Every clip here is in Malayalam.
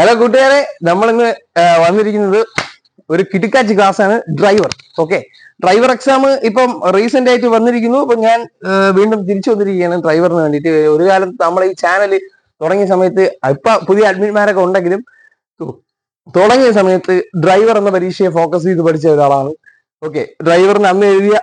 ഹലോ കൂട്ടുകാരെ. നമ്മളിന്ന് വന്നിരിക്കുന്നത് ഒരു കിടുക്കാച്ചി ആണ് ഡ്രൈവർ ഓക്കെ ഡ്രൈവർ എക്സാം ഇപ്പം റീസെന്റ് ആയിട്ട് വന്നിരിക്കുന്നു. അപ്പൊ ഞാൻ വീണ്ടും തിരിച്ചു വന്നിരിക്കുകയാണ് ഡ്രൈവറിന് വേണ്ടിയിട്ട്. ഒരു കാലത്ത് നമ്മൾ ഈ ചാനൽ തുടങ്ങിയ സമയത്ത് ഇപ്പൊ പുതിയ അഡ്മിന്മാരൊക്കെ ഉണ്ടെങ്കിലും തുടങ്ങിയ സമയത്ത് ഡ്രൈവർ എന്ന പരീക്ഷയെ ഫോക്കസ് ചെയ്ത് പഠിച്ച ഒരാളാണ്. ഓക്കെ ഡ്രൈവറിന് അന്ന് എഴുതിയ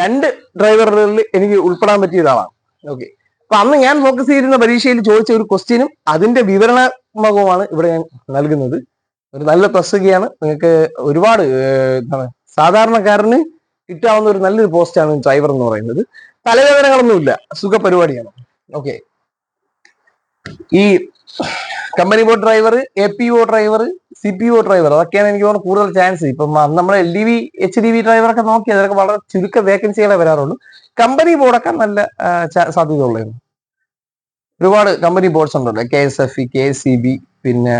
രണ്ട് ഡ്രൈവറുകളിൽ എനിക്ക് ഉൾപ്പെടാൻ പറ്റിയ ഒരാളാണ്. ഓക്കെ അപ്പൊ അന്ന് ഞാൻ ഫോക്കസ് ചെയ്തിരുന്ന പരീക്ഷയിൽ ചോദിച്ച ഒരു ക്വസ്റ്റ്യനും അതിന്റെ വിവരണാത്മകവുമാണ് ഇവിടെ ഞാൻ നൽകുന്നത്. ഒരു നല്ല പ്രസ്തുതിയാണ് നിങ്ങൾക്ക് ഒരുപാട് എന്താണ് സാധാരണക്കാരന് കിട്ടാവുന്ന ഒരു നല്ലൊരു പോസ്റ്റാണ് ഡ്രൈവർ എന്ന് പറയുന്നത്. തലവേദനകളൊന്നുമില്ല സുഖ പരിപാടിയാണ്. ഓക്കെ ഈ company boat driver A P O driver C P O driver അതൊക്കെയാണ് എനിക്ക് തോന്നുന്നു കൂടുതൽ ചാൻസ് ഇപ്പം നമ്മൾ L D V H D V ഡ്രൈവറൊക്കെ നോക്കി അതൊക്കെ വളരെ ചുരുക്ക വേക്കൻസികളെ വരാറുള്ളൂ. കമ്പനി ബോർഡൊക്കെ നല്ല സാധ്യത ഉള്ളതാണ് ഒരുപാട് കമ്പനി ബോർഡ്സ് ഉണ്ടല്ലോ. K S F E K S C B പിന്നെ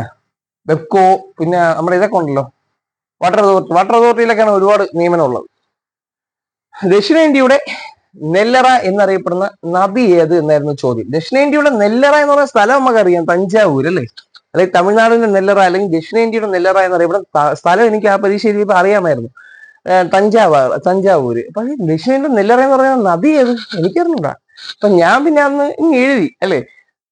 വെബ്കോ പിന്നെ നമ്മുടെ ഇതൊക്കെ ഉണ്ടല്ലോ. വാട്ടർ അതോറിറ്റി വാട്ടർ അതോറിറ്റിയിലൊക്കെയാണ് ഒരുപാട് നിയമനം ഉള്ളത് ദക്ഷിണേന്ത്യയുടെ നെല്ലറ എന്നറിയപ്പെടുന്ന നദി ഏത് എന്നായിരുന്നു ചോദ്യം. ദക്ഷിണേന്ത്യയുടെ നെല്ലറ എന്ന് പറയുന്ന സ്ഥലം നമുക്കറിയാം. തഞ്ചാവൂർ അല്ലേ? അല്ലെങ്കിൽ തമിഴ്നാടിന്റെ നെല്ലറ അല്ലെങ്കിൽ ദക്ഷിണേന്ത്യയുടെ നെല്ലറ എന്നറിയപ്പെടുന്ന പറയുമ്പോൾ സ്ഥലം എനിക്ക് ആ പരീക്ഷയിൽ ഇപ്പൊ അറിയാമായിരുന്നു. തഞ്ചാവൂർ തഞ്ചാവൂര്. അപ്പൊ ദക്ഷിണേന്ത്യയുടെ ദക്ഷിണേന്ത്യ നെല്ലറ എന്ന് പറയുന്ന നദി ഏത്? എനിക്കറിഞ്ഞൂടാ. അപ്പൊ ഞാൻ പിന്നെ അന്ന് ഇങ്ങ് എഴുതി അല്ലേ?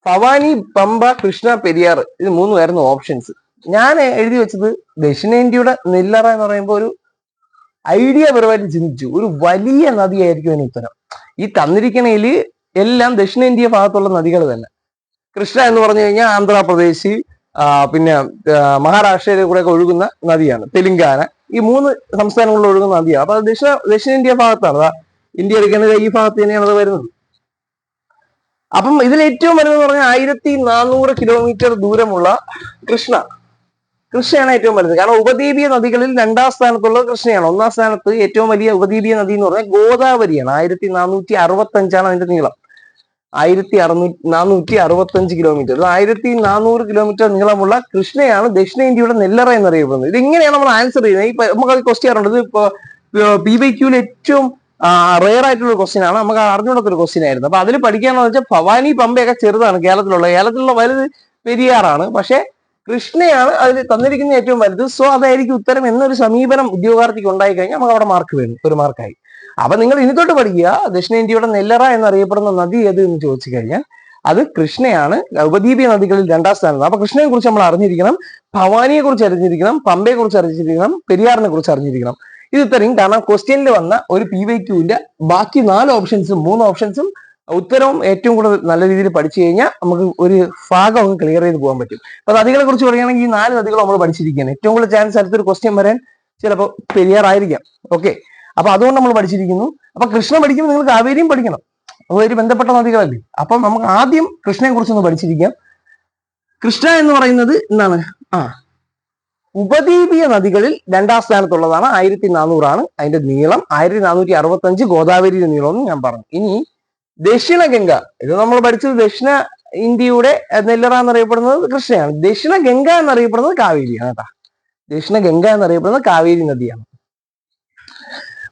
ഭവാനി പമ്പ കൃഷ്ണ പെരിയാർ ഇത് മൂന്നുമായിരുന്നു ഓപ്ഷൻസ് ഞാൻ എഴുതി വെച്ചത് ദക്ഷിണേന്ത്യയുടെ നെല്ലറ എന്ന് പറയുമ്പോൾ ഒരു ഐഡിയ പരമായിട്ട് ചിന്തിച്ചു. ഒരു വലിയ നദിയായിരിക്കും അതിന് ഉത്തരം. ഈ തന്നിരിക്കണയിൽ എല്ലാം ദക്ഷിണേന്ത്യ ഭാഗത്തുള്ള നദികൾ തന്നെ. കൃഷ്ണ എന്ന് പറഞ്ഞു കഴിഞ്ഞാൽ ആന്ധ്രാപ്രദേശി പിന്നെ മഹാരാഷ്ട്രയിലെ കൂടെ ഒഴുകുന്ന നദിയാണ് തെലുങ്കാന. ഈ മൂന്ന് സംസ്ഥാനങ്ങളിൽ ഒഴുകുന്ന നദിയാണ് അപ്പൊ ദക്ഷിണ ദക്ഷിണേന്ത്യ ഭാഗത്താണ്. അതാ ഇന്ത്യ എടുക്കുന്നത് ഈ ഭാഗത്ത് തന്നെയാണ് അത് വരുന്നത്. അപ്പം ഇതിൽ ഏറ്റവും വലുതെന്ന് പറഞ്ഞാൽ ആയിരത്തി നാനൂറ് കിലോമീറ്റർ ദൂരമുള്ള കൃഷ്ണ. കൃഷ്ണയാണ് ഏറ്റവും വലുത്. കാരണം ഉപദ്വീപീയ നദികളിൽ രണ്ടാം സ്ഥാനത്തുള്ളത് കൃഷ്ണയാണ്. ഒന്നാം സ്ഥാനത്ത് ഏറ്റവും വലിയ ഉപദ്വീപീയ നദി എന്ന് പറഞ്ഞാൽ ഗോദാവരിയാണ്. ആയിരത്തി നാനൂറ്റി അറുപത്തി അഞ്ചാണ് അതിന്റെ നീളം. ആയിരത്തി അറുന്നൂറ്റി നാനൂറ്റി അറുപത്തി അഞ്ച് കിലോമീറ്റർ ആയിരത്തി നാനൂറ് കിലോമീറ്റർ നീളമുള്ള കൃഷ്ണയാണ് ദക്ഷിണേന്ത്യയുടെ നെല്ലറ എന്നറിയപ്പെടുന്നത്. ഇത് ഇങ്ങനെയാണ് നമ്മൾ ആൻസർ ചെയ്യുന്നത്. ഈ നമുക്ക് ക്വസ്റ്റ്യൻ ഉണ്ട് ഇത് ഇപ്പൊ പി വൈ ക്യൂവിൽ ഏറ്റവും റെയർ ആയിട്ടുള്ള ക്വസ്റ്റ്യൻ ആണ്. നമുക്ക് അറിഞ്ഞുകൂടാത്ത ഒരു ക്വസ്റ്റ്യൻ ആയിരുന്നു. അപ്പൊ അതിൽ പഠിക്കാന്ന് വെച്ചാൽ ഭവാനി പമ്പയൊക്കെ ചെറുതാണ് കേരളത്തിലുള്ള. കേരളത്തിലുള്ള വലുത് പെരിയാറാണ്. പക്ഷെ കൃഷ്ണയാണ് അതിൽ തന്നിരിക്കുന്ന ഏറ്റവും വലുത്. സോ അതായിരിക്കും ഉത്തരം എന്നൊരു സമീപനം ഉദ്യോഗാർത്ഥിക്ക് ഉണ്ടായി കഴിഞ്ഞാൽ നമുക്ക് അവിടെ മാർക്ക് വേണം ഒരു മാർക്കായി അപ്പൊ നിങ്ങൾ ഇനി തൊട്ട് പഠിക്കുക. ദക്ഷിണേന്ത്യയുടെ നെല്ലറ എന്നറിയപ്പെടുന്ന നദി ഏത് എന്ന് ചോദിച്ചു കഴിഞ്ഞാൽ അത് കൃഷ്ണയാണ്. ഉപദ്വീപീയ നദികളിൽ രണ്ടാം സ്ഥാനത്ത് അപ്പൊ കൃഷ്ണയെ കുറിച്ച് നമ്മൾ അറിഞ്ഞിരിക്കണം. ഭവാനിയെ കുറിച്ച് അറിഞ്ഞിരിക്കണം. പമ്പയെ കുറിച്ച് അറിഞ്ഞിരിക്കണം. പെരിയാറിനെ കുറിച്ച് അറിഞ്ഞിരിക്കണം. ഇത് ഇത്രയും. കാരണം ക്വസ്റ്റ്യനിൽ വന്ന ഒരു പി വൈ ക്യൂവിന്റെ ബാക്കി നാല് ഓപ്ഷൻസും മൂന്ന് ഓപ്ഷൻസും ഉത്തരവും ഏറ്റവും കൂടുതൽ നല്ല രീതിയിൽ പഠിച്ചു കഴിഞ്ഞാൽ നമുക്ക് ഒരു ഭാഗം അങ്ങ് ക്ലിയർ ചെയ്ത് പോകാൻ പറ്റും. അപ്പൊ നദികളെ കുറിച്ച് പറയുകയാണെങ്കിൽ ഈ നാല് നദികൾ നമ്മൾ പഠിച്ചിരിക്കുകയാണ്. ഏറ്റവും കൂടുതൽ ചാൻസ് അടുത്തൊരു ക്വസ്റ്റ്യൻ വരാൻ ചിലപ്പോൾ പെരിയാറായിരിക്കാം ഓക്കെ അപ്പൊ അതുകൊണ്ട് നമ്മൾ പഠിച്ചിരിക്കുന്നു. അപ്പൊ കൃഷ്ണ പഠിക്കുമ്പോൾ നിങ്ങൾ കാവേരിയും പഠിക്കണം. അതുമായിട്ട് ബന്ധപ്പെട്ട നദികളല്ലേ. അപ്പം നമുക്ക് ആദ്യം കൃഷ്ണയെ കുറിച്ചൊന്ന് പഠിച്ചിരിക്കാം. കൃഷ്ണ എന്ന് പറയുന്നത് എന്താണ്? ആ. ഉപദ്വീപീയ നദികളിൽ രണ്ടാം സ്ഥാനത്തുള്ളതാണ്. ആയിരത്തി നാനൂറാണ് അതിന്റെ നീളം. ആയിരത്തി നാനൂറ്റി അറുപത്തി അഞ്ച് ഗോദാവരിയുടെ നീളം എന്ന് ഞാൻ പറഞ്ഞു. ഇനി ദക്ഷിണ ഗംഗ ഇത് നമ്മൾ പഠിച്ചത് ദക്ഷിണ ഇന്ത്യയുടെ നെല്ലറ എന്നറിയപ്പെടുന്നത് കൃഷ്ണയാണ്. ദക്ഷിണ ഗംഗ എന്നറിയപ്പെടുന്നത് കാവേരിയാണ് കേട്ടാ. ദക്ഷിണ ഗംഗ എന്നറിയപ്പെടുന്നത് കാവേരി നദിയാണ്.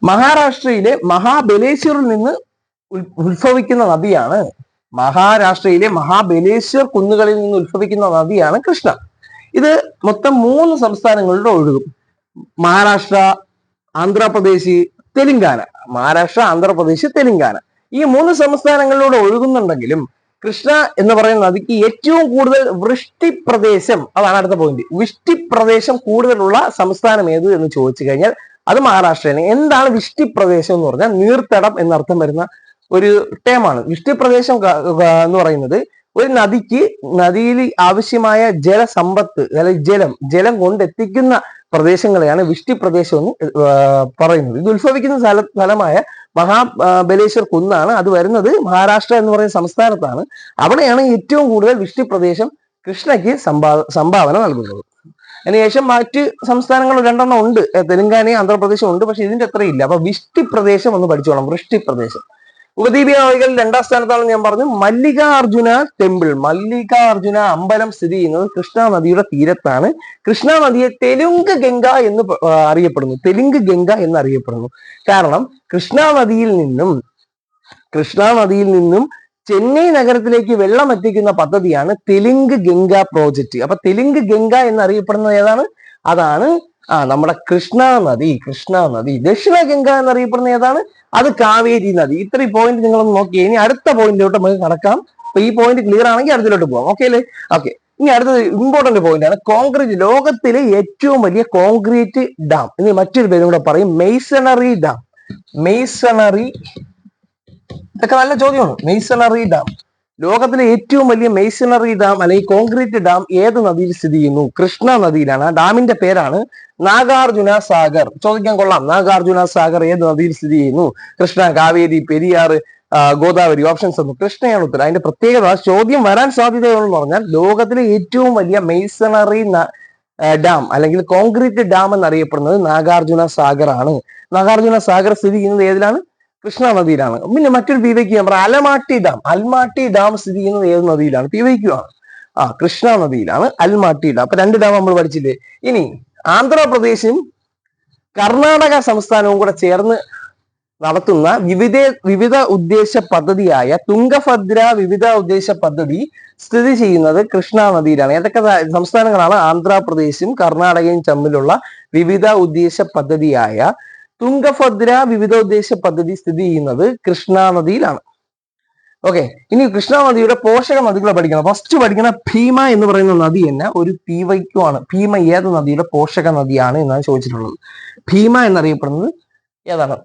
മഹാരാഷ്ട്രയിലെ മഹാബലേശ്വറിൽ നിന്ന് ഉത്ഭവിക്കുന്ന നദിയാണ്. മഹാരാഷ്ട്രയിലെ മഹാബലേശ്വർ കുന്നുകളിൽ നിന്ന് ഉത്ഭവിക്കുന്ന നദിയാണ് കൃഷ്ണ. ഇത് മൊത്തം മൂന്ന് സംസ്ഥാനങ്ങളിലൂടെ ഒഴുകും. മഹാരാഷ്ട്ര ആന്ധ്രാപ്രദേശ് തെലുങ്കാന. മഹാരാഷ്ട്ര ആന്ധ്രാപ്രദേശ് തെലുങ്കാന. ഈ മൂന്ന് സംസ്ഥാനങ്ങളിലൂടെ ഒഴുകുന്നുണ്ടെങ്കിലും കൃഷ്ണ എന്ന് പറയുന്ന നദിക്ക് ഏറ്റവും കൂടുതൽ വൃഷ്ടി പ്രദേശം അതാണ് അടുത്ത പോയിന്റ് വൃഷ്ടി പ്രദേശം കൂടുതലുള്ള സംസ്ഥാനം ഏത് എന്ന് ചോദിച്ചു കഴിഞ്ഞാൽ അത് മഹാരാഷ്ട്രയാണ് എന്താണ് വിഷ്ടി പ്രദേശം എന്ന് പറഞ്ഞാൽ നീർത്തടം എന്നർത്ഥം വരുന്ന ഒരു ടേമാണ് വിഷ്ടി പ്രദേശം എന്ന് പറയുന്നത് ഒരു നദിക്ക് നദിയിൽ ആവശ്യമായ ജലസമ്പത്ത് അല്ലെങ്കിൽ ജലം ജലം കൊണ്ടെത്തിക്കുന്ന പ്രദേശങ്ങളെയാണ് വിഷ്ടി പ്രദേശം എന്ന് പറയുന്നത്. ഇത് ഉത്ഭവിക്കുന്ന സ്ഥല സ്ഥലമായ മഹാബലേശ്വർ കുന്നാണ് അത് വരുന്നത് മഹാരാഷ്ട്ര എന്ന് പറയുന്ന സംസ്ഥാനത്താണ്. അവിടെയാണ് ഏറ്റവും കൂടുതൽ വിഷ്ടി പ്രദേശം കൃഷ്ണയ്ക്ക് സംഭാ സംഭാവന നൽകുന്നത്. അതിനുശേഷം മറ്റ് സംസ്ഥാനങ്ങൾ രണ്ടെണ്ണം ഉണ്ട്. തെലുങ്കാനയും ആന്ധ്രാപ്രദേശും ഉണ്ട്. പക്ഷെ ഇതിന്റെ അത്ര ഇല്ല അപ്പൊ വിഷ്ടി പ്രദേശം ഒന്ന് പഠിച്ചോളാം വൃഷ്ടി പ്രദേശം ഉപദ്വീപികൾ രണ്ടാം സ്ഥാനത്താണെന്ന് ഞാൻ പറഞ്ഞു. മല്ലികാർജുന ടെമ്പിൾ. മല്ലികാർജുന അമ്പലം സ്ഥിതി ചെയ്യുന്നത് കൃഷ്ണ നദിയുടെ തീരത്താണ്. കൃഷ്ണ നദിയെ തെലുങ്ക് ഗംഗ എന്ന് അറിയപ്പെടുന്നു. തെലുങ്ക് ഗംഗ എന്ന് അറിയപ്പെടുന്നു. കാരണം കൃഷ്ണ നദിയിൽ നിന്നും കൃഷ്ണ നദിയിൽ നിന്നും ചെന്നൈ നഗരത്തിലേക്ക് വെള്ളം എത്തിക്കുന്ന പദ്ധതിയാണ് തെലുങ്ക് ഗംഗ പ്രോജക്റ്റ്. അപ്പൊ തെലുങ്ക് ഗംഗ എന്നറിയപ്പെടുന്നത് ഏതാണ്? അതാണ് ആ നമ്മുടെ കൃഷ്ണ നദി കൃഷ്ണ നദി. ദക്ഷിണ ഗംഗ എന്നറിയപ്പെടുന്ന ഏതാണ്? അത് കാവേരി നദി. ഇത്രയും പോയിന്റ് നിങ്ങളൊന്ന് നോക്കി ഇനി അടുത്ത പോയിന്റിലോട്ട് നമുക്ക് കടക്കാം. അപ്പൊ ഈ പോയിന്റ് ക്ലിയർ ആണെങ്കിൽ അടുത്തിലോട്ട് പോകാം ഓക്കെ അല്ലേ? ഓക്കെ ഇനി അടുത്തത് ഇമ്പോർട്ടന്റ് പോയിന്റ് ആണ്. കോൺക്രീറ്റ് ലോകത്തിലെ ഏറ്റവും വലിയ കോൺക്രീറ്റ് ഡാം. ഇനി മറ്റൊരു പേരും കൂടെ പറയും. Masonry dam. മെയ്സണറി ഇതൊക്കെ നല്ല ചോദ്യമാണ്. മെയ്സണറി ഡാം ലോകത്തിലെ ഏറ്റവും വലിയ മെയ്സണറി ഡാം അല്ലെങ്കിൽ കോൺക്രീറ്റ് ഡാം ഏത് നദിയിൽ സ്ഥിതി ചെയ്യുന്നു? കൃഷ്ണ നദിയിലാണ്. ആ ഡാമിന്റെ പേരാണ് നാഗാർജുന സാഗർ. ചോദിക്കാൻ കൊള്ളാം. നാഗാർജുന സാഗർ ഏത് നദിയിൽ സ്ഥിതി ചെയ്യുന്നു? കൃഷ്ണ കാവേരി പെരിയാർ ഗോദാവരി ഓപ്ഷൻസ് ഒന്നും. കൃഷ്ണയാണ് ഉത്തരം. അതിന്റെ പ്രത്യേകത ചോദ്യം വരാൻ സാധ്യതയുള്ളതെന്ന് പറഞ്ഞാൽ ലോകത്തിലെ ഏറ്റവും വലിയ മെയ്സണറി ഡാം അല്ലെങ്കിൽ കോൺക്രീറ്റ് ഡാം എന്നറിയപ്പെടുന്നത് നാഗാർജുന സാഗർ ആണ് നാഗാർജുന സാഗർ സ്ഥിതി ചെയ്യുന്നത് ഏതിലാണ്? കൃഷ്ണ നദിയിലാണ് പിന്നെ മറ്റൊരു പി വൈക്ക് പറയാം. അലമാട്ടി ഡാം. അൽമാട്ടി ഡാം സ്ഥിതി ചെയ്യുന്നത് ഏത് നദിയിലാണ്? പി ആണ്. ആ കൃഷ്ണ നദിയിലാണ് അൽമാട്ടി ഡാം. അപ്പൊ രണ്ട് ഡാം നമ്മൾ പഠിച്ചില്ലേ? ഇനി ആന്ധ്രാപ്രദേശും കർണാടക സംസ്ഥാനവും കൂടെ ചേർന്ന് നടത്തുന്ന വിവിധ വിവിധ ഉദ്ദേശ പദ്ധതിയായ തുംഗഭദ്ര വിവിധ ഉദ്ദേശ പദ്ധതി സ്ഥിതി ചെയ്യുന്നത് കൃഷ്ണ നദിയിലാണ് ഏതൊക്കെ സംസ്ഥാനങ്ങളാണ്? ആന്ധ്രാപ്രദേശും കർണാടകയും തമ്മിലുള്ള വിവിധ ഉദ്ദേശ പദ്ധതിയായ തുംഗഭദ്ര വിവിധ ഉദ്ദേശ പദ്ധതി സ്ഥിതി ചെയ്യുന്നത് കൃഷ്ണ നദിയിലാണ്. ഓക്കെ ഇനി കൃഷ്ണ നദിയുടെ പോഷക നദികളെ പഠിക്കണം. ഫസ്റ്റ് പഠിക്കണ ഭീമ എന്ന് പറയുന്ന നദി തന്നെ ഒരു പി വൈക്യു ആണ് ഭീമ ഏത് നദിയുടെ പോഷക നദിയാണ് എന്നാണ് ചോദിച്ചിട്ടുള്ളത്. ഭീമ എന്നറിയപ്പെടുന്നത് ഏതാണ്?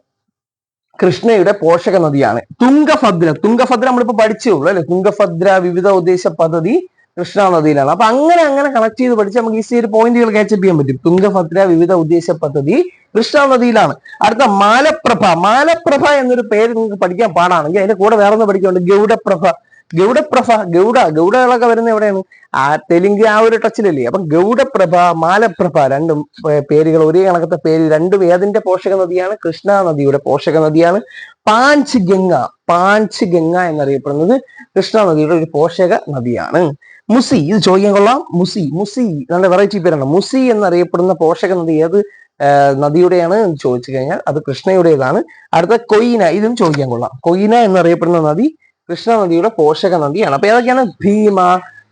കൃഷ്ണയുടെ പോഷക നദിയാണ്. തുംഗഭദ്ര തുംഗഭദ്ര നമ്മളിപ്പോ പഠിച്ചേ ഉള്ളൂ അല്ലെ? തുംഗഭദ്ര വിവിധ ഉദ്ദേശ പദ്ധതി കൃഷ്ണ നദിയിലാണ്. അപ്പൊ അങ്ങനെ അങ്ങനെ കണക്ട് ചെയ്ത് പഠിച്ച് നമുക്ക് ഈസി ഒരു പോയിന്റുകൾ ക്യാച്ചപ്പ് ചെയ്യാൻ പറ്റും. തുംഗഭദ്ര വിവിധ ഉദ്ദേശ പദ്ധതി കൃഷ്ണ നദിയിലാണ് അടുത്ത മാലപ്രഭ. മാലപ്രഭ എന്നൊരു പേര് നിങ്ങൾക്ക് പഠിക്കാൻ പാടാണെങ്കിൽ അതിന്റെ കൂടെ വേറെ ഒന്ന് പഠിക്കുന്നുണ്ട്. ഗൗഡപ്രഭ. ഗൗഡപ്രഭ ഗൗഡ ഗൗഡകളൊക്കെ വരുന്ന എവിടെയാണ്? ആ തെലുങ്ക് ആ ഒരു ടച്ചിലല്ലേ? അപ്പൊ ഗൗഡപ്രഭ മാലപ്രഭ രണ്ടും പേരുകൾ ഒരേ കണക്കത്തെ പേര് രണ്ടും ഏതിന്റെ പോഷക നദിയാണ്? കൃഷ്ണ നദിയുടെ പോഷക നദിയാണ്. പാഞ്ച് ഗംഗ. പാഞ്ച് ഗംഗ എന്നറിയപ്പെടുന്നത് കൃഷ്ണ നദിയുടെ ഒരു പോഷക നദിയാണ്. മുസി. ഇത് ചോദിക്കാൻ കൊള്ളാം. മുസി. മുസി. നല്ല വെറൈറ്റി പേരാണ് മുസി എന്നറിയപ്പെടുന്ന പോഷക നദി ഏത്? നദിയുടെയാണ് ചോദിച്ചു കഴിഞ്ഞാൽ അത് കൃഷ്ണയുടേതാണ്. അടുത്ത കൊയ്ന ഇതും ചോദിക്കാൻ കൊള്ളാം. കൊയ്ന എന്നറിയപ്പെടുന്ന നദി കൃഷ്ണ നദിയുടെ പോഷക നദിയാണ്. അപ്പൊ ഏതൊക്കെയാണ്? ഭീമ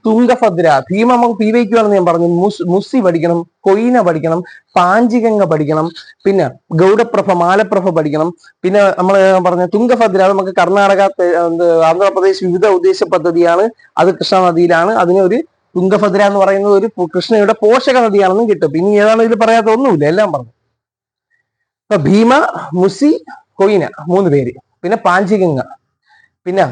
തുംഗഭദ്ര. ഭീമ നമുക്ക് പി വയ്ക്കുവാണെന്ന് ഞാൻ പറഞ്ഞു. മുസ് മുസി പഠിക്കണം കൊയ്ന പഠിക്കണം പാഞ്ചിഗംഗ പഠിക്കണം പിന്നെ ഗൗഡപ്രഭ മാലപ്രഭ പഠിക്കണം. പിന്നെ നമ്മൾ പറഞ്ഞ തുംഗഭദ്ര നമുക്ക് കർണാടക ആന്ധ്രാപ്രദേശ് വിവിധ ഉദ്ദേശ പദ്ധതിയാണ്. അത് കൃഷ്ണ നദിയിലാണ്. അതിനൊരു ഒരു തുംഗഭദ്ര എന്ന് പറയുന്നത് ഒരു കൃഷ്ണയുടെ പോഷക നദിയാണെന്നും കിട്ടും. പിന്നെ ഏതാണ് ഇതിൽ പറയാത്ത ഒന്നുമില്ല എല്ലാം പറഞ്ഞു. അപ്പൊ ഭീമ മുസി കൊയ്ന മൂന്ന് പേര്. പിന്നെ പാഞ്ചിഗംഗ. പിന്നെ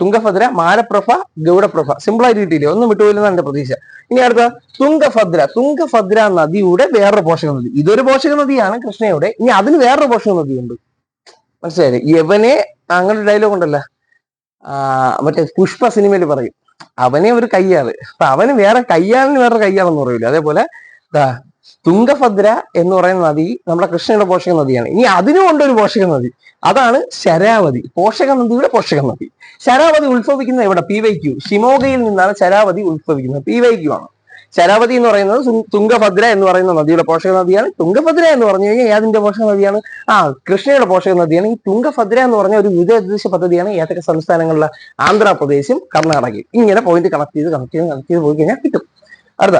തുംഗഭദ്ര മാലപ്രഭ ഗൗഡപ്രഭ. സിമ്പിൾ ആയിട്ട് കിട്ടിയില്ലേ? ഒന്നും വിട്ടുപോയില്ലെന്നാണ് എന്റെ പ്രതീക്ഷ. ഇനി അടുത്ത തുംഗഭദ്ര. തുംഗഭദ്ര നദിയുടെ വേറൊരു പോഷക നദി. ഇതൊരു പോഷക നദിയാണ് കൃഷ്ണയുടെ. ഇനി അതിന് വേറൊരു പോഷക നദിയുണ്ട്. മനസ്സിലായില്ലേ? യവനെ അങ്ങനെ ഡയലോഗ് ഉണ്ടല്ലോ. മറ്റേ പുഷ്പ സിനിമയിൽ പറയും. അവനെ ഒരു കയ്യാൾ. അപ്പൊ അവന് വേറെ കയ്യാളിന് വേറെ കയ്യാളെന്ന് പറയൂല. അതേപോലെ തുങ്കഭദ്ര എന്ന് പറയുന്ന നദി നമ്മുടെ കൃഷ്ണയുടെ പോഷക നദിയാണ്. ഇനി അതിനും കൊണ്ടൊരു പോഷക നദി. അതാണ് ശരാവതി. പോഷക നദിയുടെ പോഷക നദി. ശരാവതി ഉത്ഭവിക്കുന്നത് എവിടെ? P Y Q. ഷിമോഗയിൽ നിന്നാണ് ശരാവതി ഉത്ഭവിക്കുന്നത്. പി വൈ ക്യു ആണ്. ശരാവതി എന്ന് പറയുന്നത് തുംഗഭദ്ര എന്ന് പറയുന്ന നദിയുടെ പോഷക നദിയാണ്. തുംഗഭദ്ര എന്ന് പറഞ്ഞു കഴിഞ്ഞാൽ ഏതിന്റെ പോഷക നദിയാണ്? ആ കൃഷ്ണയുടെ പോഷക നദിയാണ്. ഈ തുംഗഭദ്ര എന്ന് പറഞ്ഞ ഒരു വിദേശ പദ്ധതിയാണ് ഏതൊക്കെ സംസ്ഥാനങ്ങളിലെ ആന്ധ്രാപ്രദേശും കർണാടകയും. ഇങ്ങനെ പോയിന്റ് കണക്ട് ചെയ്ത് കണക്ട് ചെയ്ത് കണക്ട് ചെയ്ത് പോയി കഴിഞ്ഞാൽ കിട്ടും. അടുത്ത.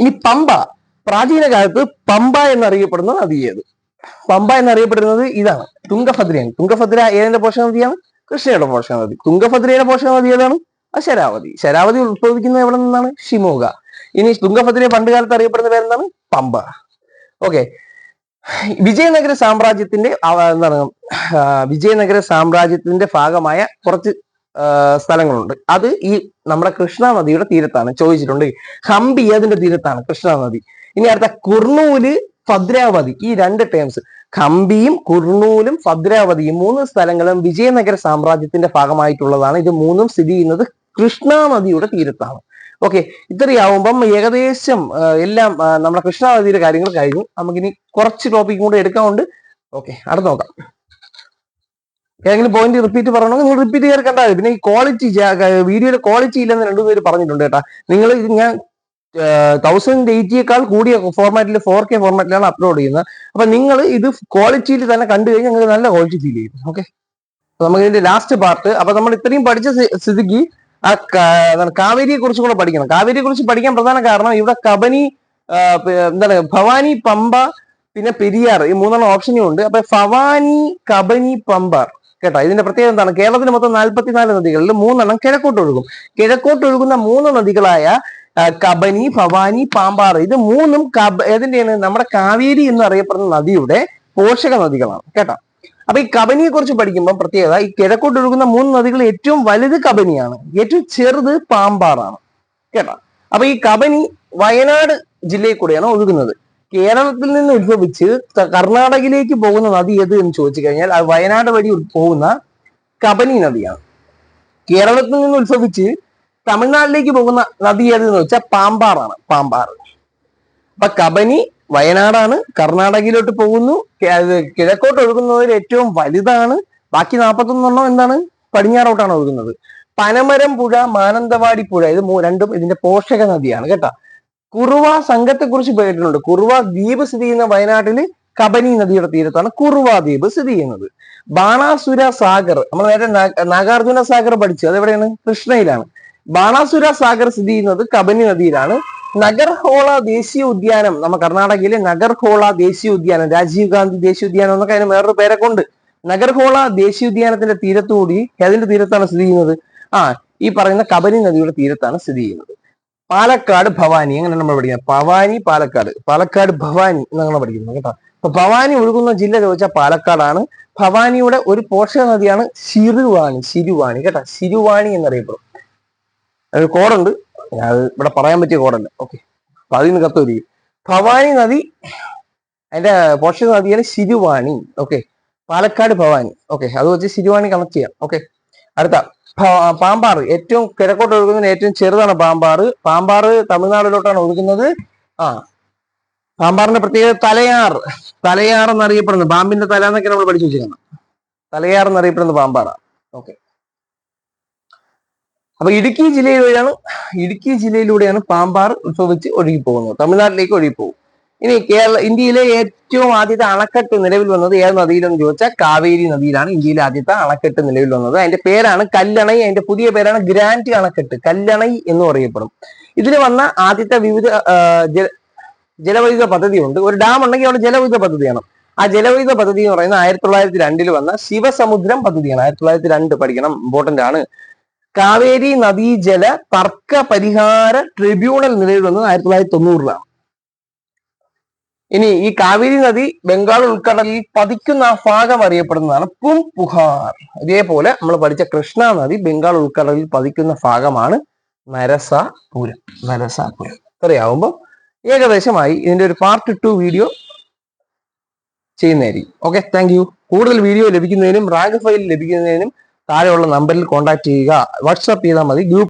ഈ പമ്പ. പ്രാചീന കാലത്ത് പമ്പ എന്നറിയപ്പെടുന്ന നദി ഏത്? പമ്പ എന്നറിയപ്പെടുന്നത് ഇതാണ്. തുംഗഭദ്രയാണ്. തുംഗഭദ്ര ഏതിന്റെ പോഷക നദിയാണ്? കൃഷ്ണയുടെ പോഷക നദി. തുംഗഭദ്രയുടെ പോഷക നദി ഏതാണ്? അത് ശരാവതി. ശരാവതി ഉത്ഭവിക്കുന്നത് എവിടെ നിന്നാണ്? ഷിമോഗ. ഇനി തുങ്കഭദ്രയെ പണ്ട് കാലത്ത് അറിയപ്പെടുന്ന പേരെന്താണ്? പമ്പ. ഓക്കെ. വിജയനഗര സാമ്രാജ്യത്തിന്റെ എന്താണ് വിജയനഗര സാമ്രാജ്യത്തിന്റെ ഭാഗമായ കുറച്ച് സ്ഥലങ്ങളുണ്ട്. അത് ഈ നമ്മുടെ കൃഷ്ണ നദിയുടെ തീരത്താണ്. ചോദിച്ചിട്ടുണ്ട്. ഹംപി അതിന്റെ തീരത്താണ്? കൃഷ്ണ നദി ഇനി അടുത്ത കുർണൂൽ ഭദ്രാവതി ഈ രണ്ട് ടേംസ്. ഹംപിയും കുർണൂലും ഭദ്രാവതിയും മൂന്ന് സ്ഥലങ്ങളും വിജയനഗര സാമ്രാജ്യത്തിന്റെ ഭാഗമായിട്ടുള്ളതാണ്. ഇത് മൂന്നും സ്ഥിതി ചെയ്യുന്നത് കൃഷ്ണ നദിയുടെ തീരത്താണ്. ഓക്കെ ഇത്രയാവുമ്പം ഏകദേശം എല്ലാം നമ്മുടെ കൃഷ്ണ നദിയുടെ കാര്യങ്ങൾ കഴിഞ്ഞു. നമുക്കിനി കുറച്ച് ടോപ്പിക് കൂടെ എടുക്കാനുണ്ട്. ഓക്കെ അടുത്ത് നോക്കാം. ഏതെങ്കിലും പോയിന്റ് റിപ്പീറ്റ് പറയണമെങ്കിൽ നിങ്ങൾ റിപ്പീറ്റ് ചെയ്ത് കണ്ടാൽ പിന്നെ ഈ ക്വാളിറ്റി വീഡിയോയുടെ ക്വാളിറ്റി ഇല്ലെന്ന് രണ്ടുപേര് പറഞ്ഞിട്ടുണ്ട് കേട്ടാ. നിങ്ങൾ ഇത് ഞാൻ തൗസൻഡ് എയ്റ്റിയേക്കാൾ കൂടിയ ഫോർമാറ്റിൽ ഫോർ കെ ഫോർമാറ്റിലാണ് അപ്ലോഡ് ചെയ്യുന്നത്. അപ്പൊ നിങ്ങൾ ഇത് ക്വാളിറ്റിയിൽ തന്നെ കണ്ടു കഴിഞ്ഞാൽ നിങ്ങൾക്ക് നല്ല ക്വാളിറ്റി ഫീൽ ചെയ്യും. ഓക്കെ നമുക്ക് ഇതിന്റെ ലാസ്റ്റ് പാർട്ട് അപ്പൊ നമ്മൾ ഇത്രയും പഠിച്ച സ്ഥി- സ്ഥിതിക്ക് ആ കാവേരിയെ കുറിച്ച് കൂടെ പഠിക്കണം. കാവേരിയെ കുറിച്ച് പഠിക്കാൻ പ്രധാന കാരണം ഇവിടെ കബനി എന്താണ് ഭവാനി പമ്പ പിന്നെ പെരിയാർ ഈ മൂന്നെണ്ണം ഓപ്ഷനും ഉണ്ട്. അപ്പൊ ഭവാനി കബനി പമ്പ കേട്ടോ. ഇതിന്റെ പ്രത്യേകത എന്താണ്? കേരളത്തിൽ മൊത്തം നാൽപ്പത്തിനാല് നദികളിൽ മൂന്നെണ്ണം കിഴക്കോട്ട് ഒഴുകും കിഴക്കോട്ട് ഒഴുകുന്ന മൂന്ന് നദികളായ കബനി ഭവാനി പാമ്പാർ ഇത് മൂന്നും കബ ഏതിന്റെയാണ്? നമ്മുടെ കാവേരി എന്ന് അറിയപ്പെടുന്ന നദിയുടെ പോഷക നദികളാണ്. കേട്ടോ? അപ്പൊ ഈ കബനിയെ കുറിച്ച് പഠിക്കുമ്പോൾ പ്രത്യേകത ഈ കിഴക്കോട്ട് ഒഴുകുന്ന മൂന്ന് നദികൾ ഏറ്റവും വലുത് കബനിയാണ്. ഏറ്റവും ചെറുത് പാമ്പാറാണ്. കേട്ടോ? അപ്പൊ ഈ കബനി വയനാട് ജില്ലയിൽ കൂടെയാണ് ഒഴുകുന്നത്. കേരളത്തിൽ നിന്ന് ഉത്ഭവിച്ച് കർണാടകയിലേക്ക് പോകുന്ന നദി ഏത് എന്ന് ചോദിച്ചു കഴിഞ്ഞാൽ അത് വയനാട് വഴി പോകുന്ന കബനി നദിയാണ്. കേരളത്തിൽ നിന്ന് ഉത്ഭവിച്ച് തമിഴ്നാട്ടിലേക്ക് പോകുന്ന നദി ഏതെന്ന് വെച്ചാൽ പാമ്പാറാണ് പാമ്പാർ അപ്പൊ കബനി വയനാടാണ് കർണാടകയിലോട്ട് പോകുന്നു കിഴക്കോട്ട് ഒഴുകുന്നതിൽ ഏറ്റവും വലുതാണ് ബാക്കി നാൽപ്പത്തൊന്നെണ്ണം എന്താണ്? പടിഞ്ഞാറോട്ടാണ് ഒഴുകുന്നത്. പനമരം പുഴ മാനന്തവാടി പുഴ ഇത് രണ്ടും ഇതിന്റെ പോഷക നദിയാണ് കേട്ടോ. കുറുവ സംഘത്തെ കുറിച്ച് കേട്ടിട്ടുണ്ട്. കുറുവ ദ്വീപ് സ്ഥിതി ചെയ്യുന്ന വയനാട്ടിൽ കബനി നദിയുടെ തീരത്താണ് കുറുവ ദ്വീപ് സ്ഥിതി ചെയ്യുന്നത്. ബാണാസുര സാഗർ നമ്മൾ നേരത്തെ നാഗാർജുന സാഗർ പഠിച്ചു അതെവിടെയാണ്? കൃഷ്ണയിലാണ്. ബാണാസുര സാഗർ സ്ഥിതി ചെയ്യുന്നത് കബനി നദിയിലാണ്. നഗർഹോള ദേശീയ ഉദ്യാനം നമ്മ കർണാടകയിലെ നഗർഹോള ദേശീയ ഉദ്യാനം രാജീവ് ഗാന്ധി ദേശീയ ഉദ്യാനം എന്നൊക്കെ അതിന് വേറൊരു പേരൊക്കെ ഉണ്ട് നഗർഹോള ദേശീയ ഉദ്യാനത്തിന്റെ തീരത്തുകൂടി അതിന്റെ തീരത്താണ് സ്ഥിതി ചെയ്യുന്നത്. ആ ഈ പറയുന്ന കബനി നദിയുടെ തീരത്താണ് സ്ഥിതി ചെയ്യുന്നത്. പാലക്കാട് ഭവാനി അങ്ങനെ നമ്മൾ പഠിക്കുന്നത്? ഭവാനി പാലക്കാട്. പാലക്കാട് ഭവാനി എന്നാണ് പഠിക്കുന്നത് കേട്ടോ. അപ്പൊ ഭവാനി ഒഴുകുന്ന ജില്ല ചോദിച്ചാൽ പാലക്കാടാണ്. ഭവാനിയുടെ ഒരു പോഷക നദിയാണ് ശിരുവാണി ശിരുവാണി കേട്ടോ. ശിരുവാണി എന്നറിയപ്പെടും. ഒരു കോഡുണ്ട്. അത് ഇവിടെ പറയാൻ പറ്റിയ കോഡല്ല. ഓക്കെ അപ്പൊ അതിൽ നിന്ന് ഭവാനി നദി അതിന്റെ പോഷക നദിയാണ് ശിരുവാണി. ഓക്കെ പാലക്കാട് ഭവാനി. ഓക്കെ അത് വെച്ച് ശിരുവാണി കണക്ട് ചെയ്യാം. ഓക്കെ അടുത്ത. പാമ്പാറ്. ഏറ്റവും കിഴക്കോട്ട് ഒഴുകുന്നതിന് ഏറ്റവും ചെറുതാണ് പാമ്പാറ്. പാമ്പാറ് തമിഴ്നാടിലോട്ടാണ് ഒഴുകുന്നത്. ആ. പാമ്പാറിന്റെ പ്രത്യേകത തലയാർ. തലയാർ എന്നറിയപ്പെടുന്നത്. പാമ്പിന്റെ തല എന്നൊക്കെ നമ്മൾ പഠിച്ചു വെച്ചിരിക്കണം തലയാർ എന്നറിയപ്പെടുന്നത് പാമ്പാറാണ്. ഓക്കെ അപ്പൊ ഇടുക്കി ജില്ലയിലൂടെയാണ് ഇടുക്കി ജില്ലയിലൂടെയാണ് പാമ്പാർ ഉത്ഭവിച്ച് ഒഴുകി പോകുന്നത്. തമിഴ്നാട്ടിലേക്ക് ഒഴുകി പോകും. ഇനി കേരള ഇന്ത്യയിലെ ഏറ്റവും ആദ്യത്തെ അണക്കെട്ട് നിലവിൽ വന്നത് ഏത് നദിയിലെന്ന് ചോദിച്ചാൽ കാവേരി നദിയിലാണ് ഇന്ത്യയിലെ ആദ്യത്തെ അണക്കെട്ട് നിലവിൽ വന്നത്. അതിന്റെ പേരാണ് കല്ലണൈ. അതിന്റെ പുതിയ പേരാണ് ഗ്രാൻഡ് അണക്കെട്ട്. കല്ലണൈ എന്ന് പറയപ്പെടും. ഇതിൽ വന്ന ആദ്യത്തെ വിവിധ ജലവൈദ്യുത പദ്ധതി ഉണ്ട് പദ്ധതിയുണ്ട്. ഒരു ഡാം ഉണ്ടെങ്കിൽ അവിടെ ജലവൈദ്യുത പദ്ധതിയാണ്. ആ ജലവൈദ്യുത പദ്ധതി എന്ന് പറയുന്നത് ആയിരത്തി തൊള്ളായിരത്തി രണ്ടിൽ വന്ന ശിവസമുദ്രം പദ്ധതിയാണ്. ആയിരത്തി തൊള്ളായിരത്തി രണ്ട് പഠിക്കണം ഇമ്പോർട്ടന്റ് ആണ്. കാവേരി നദീജല തർക്ക പരിഹാര ട്രിബ്യൂണൽ നിലവിൽ വന്നത് ആയിരത്തി തൊള്ളായിരത്തി തൊണ്ണൂറിലാണ്. ഇനി ഈ കാവേരി നദി ബംഗാൾ ഉൾക്കടലിൽ പതിക്കുന്ന ആ ഭാഗം അറിയപ്പെടുന്നതാണ് പുംപുഹാർ. ഇതേപോലെ നമ്മൾ പഠിച്ച കൃഷ്ണ നദി ബംഗാൾ ഉൾക്കടലിൽ പതിക്കുന്ന ഭാഗമാണ് നരസാപുരം. നരസാപുരം. ഇത്രയാവുമ്പോൾ ഏകദേശമായി ഇതിന്റെ ഒരു പാർട്ട് ടു വീഡിയോ ചെയ്യുന്നതായിരിക്കും. ഓക്കെ താങ്ക് യു കൂടുതൽ വീഡിയോ ലഭിക്കുന്നതിനും റാങ്ക് ഫയൽ ലഭിക്കുന്നതിനും താഴെയുള്ള നമ്പറിൽ കോൺടാക്ട് ചെയ്യുക. വാട്സാപ്പ് ചെയ്താൽ മതി. ഗ്രൂപ്പ്